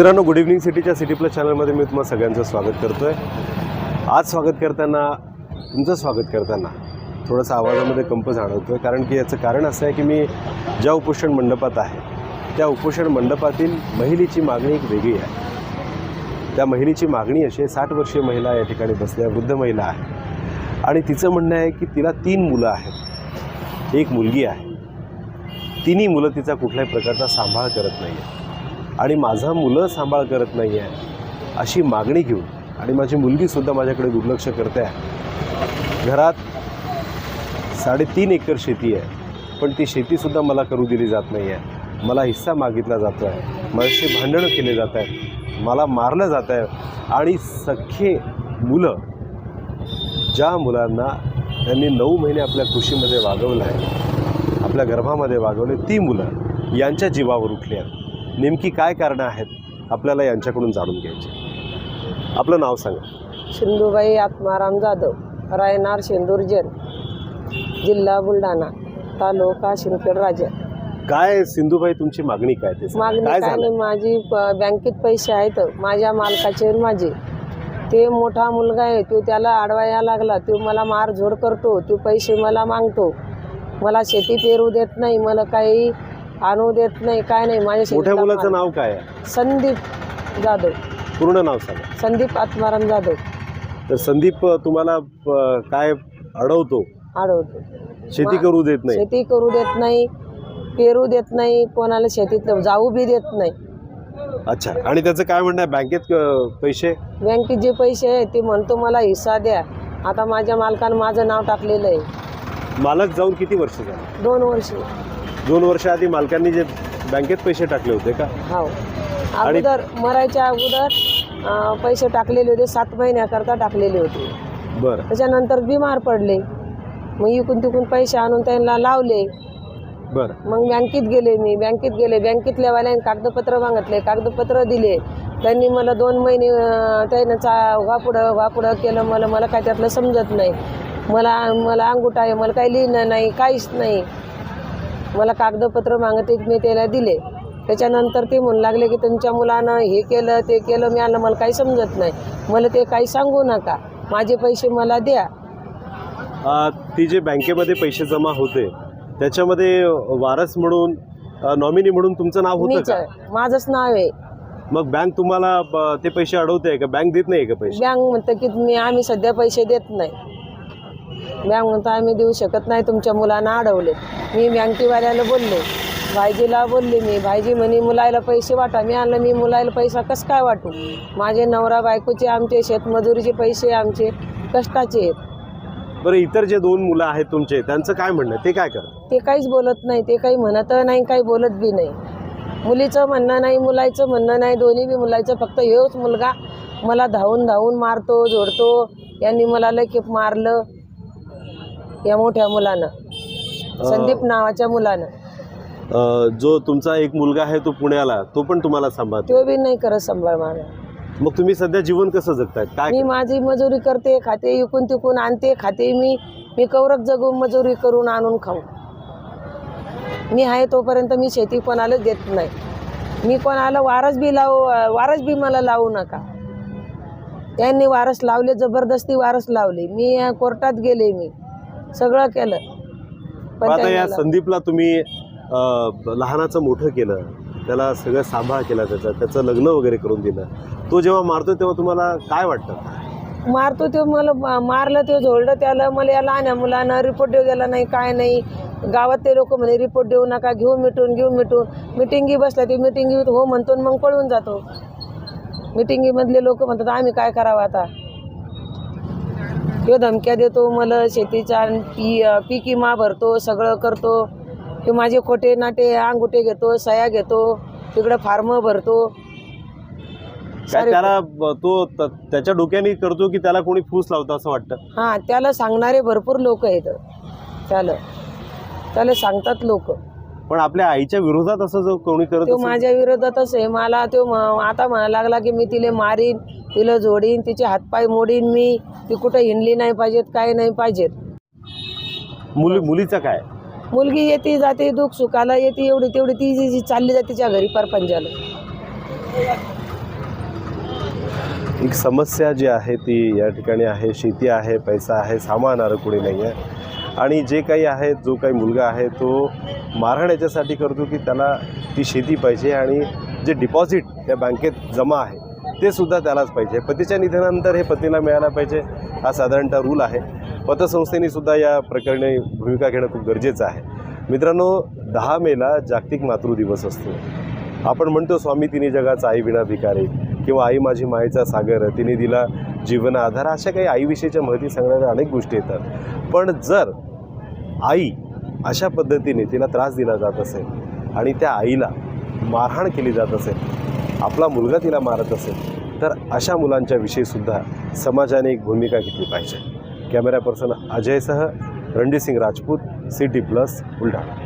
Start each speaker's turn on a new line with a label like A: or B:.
A: मित्रांनो good evening सिटीच्या city plus चॅनलमध्ये मी तुम्हाला सगळ्यांचं स्वागत करतो आहे आज स्वागत करताना तुमचं स्वागत करताना थोडंसं आवाजामध्ये कंप जाणवतो आहे कारण की याचं कारण असं आहे की मी ज्या उपोषण मंडपात आहे त्या उपोषण मंडपातील महिलेची मागणी एक वेगळी आहे. त्या महिलेची मागणी अशी आहे साठ वर्षीय महिला या ठिकाणी बसल्या वृद्ध महिला आहे. आणि तिचं म्हणणं आहे की तिला तीन मुलं आहेत. एक मुलगी आहे. तिन्ही मुलं तिचा कुठल्याही प्रकारचा सांभाळ करत नाही आहे आणि माझा मुलं सांभाळ करत नाही आहे अशी मागणी घेऊन आणि माझी मुलगीसुद्धा माझ्याकडे दुर्लक्ष करते आहे. घरात साडेतीन एकर शेती आहे पण ती शेतीसुद्धा मला करू दिली जात नाही आहे मला हिस्सा मागितला जातो आहे माझ्याशी भांडणं केले जात आहे मला मारलं जात आहे आणि सख्खे मुलं ज्या मुलांना त्यांनी नऊ महिने आपल्या खुशीमध्ये वागवलं आहे आपल्या गर्भामध्ये वागवले ती मुलं यांच्या जीवावर उठली आहेत. नेमकी काय कारणं आहेत आपल्याला यांच्याकडून जाणून घ्यायची. आपलं नाव सांगा.
B: सिंधुबाई आत्माराम जाधव रायनार शेंदूरजन जिल्हा बुलढाणा तालुका शिंदखेड राजा
A: काय सिंधुबाई तुमची मागणी काय ते.
B: मागणी
A: काय
B: माझी बँकेत पैसे आहेत माझ्या मालकाचे माझे. ते मोठा मुलगा आहे तो त्याला आडवाया लागला तो मला मारझोड करतो तो पैसे मला मागतो. मला शेती पेरू देत नाही मला काही आणू देत नाही काय नाही माझ्या
A: मोठ्या मुलाचं नाव काय आहे?
B: संदीप जाधव.
A: पूर्ण नाव सांगा.
B: संदीप आत्माराम जाधव.
A: तर संदीप तुम्हाला अ, काय अडवतो?
B: आडवतो
A: शेती करू देत नाही.
B: शेती करू देत नाही पेरू देत नाही कोणाला शेतीत जाऊ बी देत नाही.
A: अच्छा. आणि त्याचं काय म्हणणं आहे? बँकेत अ, पैसे?
B: बँकेत जे पैसे आहे ते म्हणतो मला हिस्सा द्या. आता माझ्या मालकानं माझं नाव टाकलेलं आहे.
A: मालक जाऊन किती वर्ष झाली?
B: दोन वर्ष.
A: दोन वर्ष आधी मालकांनी जे बँकेत पैसे टाकले होते का?
B: हो. अगोदर मरायच्या अगोदर पैसे टाकलेले होते सात महिन्याकरता टाकलेले होते.
A: बरं.
B: त्याच्यानंतर बिमार पडले. मग इकून तिकून पैसे आणून त्यांना लावले.
A: बरं.
B: मग बँकेत गेले मी. बँकेत गेले. बँकेतल्या वाल्याने कागदपत्र मागितले. कागदपत्र दिले. त्यांनी मला दोन महिने त्यानं चा व्हापुढं व्हापुढं केलं. मला मला काय त्यातलं समजत नाही. मला मला अंगुठा आहे. मला काही लिहिणं नाही. काहीच नाही. मला कागदपत्र मागते मी त्याला दिले. त्याच्यानंतर ते म्हणू लागले की तुमच्या मुलानं हे केलं ते केलं. मी आलं मला काही समजत नाही. मला ते काही सांगू नका. माझे पैसे मला द्या.
A: ती जे बँकेमध्ये पैसे जमा होते त्याच्यामध्ये वारस म्हणून नॉमिनी म्हणून तुमचं नाव होतं
B: मीच
A: का?
B: आहे. माझंच नाव आहे.
A: मग बँक तुम्हाला ब- ते पैसे अडवते का? बँक देत नाही का पैसे?
B: बँक म्हणतं की मी आम्ही सध्या पैसे देत नाही. बँक म्हणतं आम्ही देऊ शकत नाही तुमच्या मुलांना अडवले. मी बँकेवाल्याला बोलले. भाईजीला बोलले मी. भाईजी म्हणे मुलाला पैसे वाटा. मी आणलं. मी मुलाला पैसा कसं काय वाटू? माझे नवरा बायकोचे आमचे शेतमजुरीचे पैसे आमचे कष्टाचे आहेत.
A: बरं इतर जे दोन मुलं आहेत तुमचे त्यांचं काय म्हणणं? ते काय करतात?
B: ते काहीच बोलत नाही. ते काही म्हणत नाही काही बोलत बी नाही. मुलीचं म्हणणं नाही मुलाचं म्हणणं नाही. दोन्ही बी मुलाचं फक्त हेच मुलगा मला धावून धावून मारतो जोडतो. यांनी मला लय मारलं. या मोठ्या मुलानं. संदीप नावाच्या मुलानं.
A: अ, जो तुमचा एक मुलगा आहे तो पुण्याला तो पण तुम्हाला सांभाळतो.
B: तो बी नाही करत सांभाळ मला
A: मग तुम्ही सध्या जीवन कसं जगतायत? काय
B: मी माझी मजुरी करते खाते इकून तिकून आणते खाते मी मी कौरक जगून मजुरी करून आणून खाऊ. मी आहे तोपर्यंत मी शेती कोणालाच देत नाही. मी कोणाला वारस बी लावू वारस बी मला लावू नका. त्यांनी वारस लावले जबरदस्ती वारस लावले. मी अं, कोर्टात गेले मी. सगळं केलं.
A: आता या संदीपला तुम्ही अ, लहानाचं मोठं केलं त्याला सगळं सांभाळ केला त्याचा त्याचं लग्न वगैरे करून दिलं. तो जेव्हा मारतो तेव्हा तुम्हाला काय वाटतं?
B: मारतो तो मला मा- मारलं ते झोडलं त्याला मला या लहान मुलानं रिपोर्ट देऊ गेला नाही काय नाही. गावात ते लोक म्हणे रिपोर्ट देऊ नका घेऊ मिटून घेऊ मिटून. मिटिंगी बसल्या ते मिटिंगी हो म्हणतो आणि मग पळून जातो. मिटिंगीमधले लोक म्हणतात आम्ही काय करावं आता? ह्यो धमक्या देतो मला शेतीचा आणि पी पीक विमा भरतो सगळं करतो. ते माझे खोटे नाटे अंगुठे घेतो सया घेतो तिकडं फार्म भरतो.
A: काय त्याला तो त- त्याच्या डोक्याने करतो की त्याला कोणी फूस लावतं असं वाटतं?
B: हां त्याला सांगणारे भरपूर लोक आहेत. त्याला त्याला सांगतात लोक.
A: पण आपल्या आईच्या विरोधात असं जो कोणी करत
B: तो
A: असेल,
B: माझ्या विरोधातच आहे. मला तो म- आता म्हणा लागला की मी तिला मारीन. तिला जोडीन तिचे हातपाय मोडीन मी. ती कुठं हिंडली नाही पाहिजेत काय नाही पाहिजेत.
A: मुली मुलीचं काय?
B: मुलगी येते जाते दुःख सुखाला येते एवढी तेवढी ती जी- जी चालली जाते तिच्या घरी परपंचाला.
A: एक समस्या जी आहे ती या ठिकाणी आहे शेती आहे पैसा आहे सांभाळणारं कोणी नाही आहे. आणि जे काही आहे जो काही मुलगा आहे तो मारहाण याच्यासाठी करतो की त्याला ती शेती पाहिजे आणि जे डिपॉझिट त्या बँकेत जमा आहे ते सुद्धा त्यालाच पाहिजे. पतीच्या निधनानंतर हे पतीला मिळायला पाहिजे हा साधारणतः रूल आहे. पतसंस्थेने सुद्धा या प्रकरणी भूमिका घेणं खूप गरजेचं आहे. मित्रांनो दहा मेला जागतिक मातृदिवस असतो. आपण म्हणतो स्वामी तिने जगाचा आई विना भिकारी किंवा आई माझी मायेचा सागर तिने दिला जीवन आधार. अशा काही आईविषयीच्या माहिती सांगणाऱ्या अनेक गोष्टी येतात. पण जर आई अशा पद्धतीने तिला त्रास दिला जात असेल आणि त्या आईला मारहाण केली जात असेल आपला मुलगा तिला मारत असेल तर अशा मुलांच्या विषयीसुद्धा समाजाने एक भूमिका घेतली पाहिजे. कॅमेरा पर्सन अजयसह रणजित सिंग राजपूत सिटी प्लस बुलढाणा.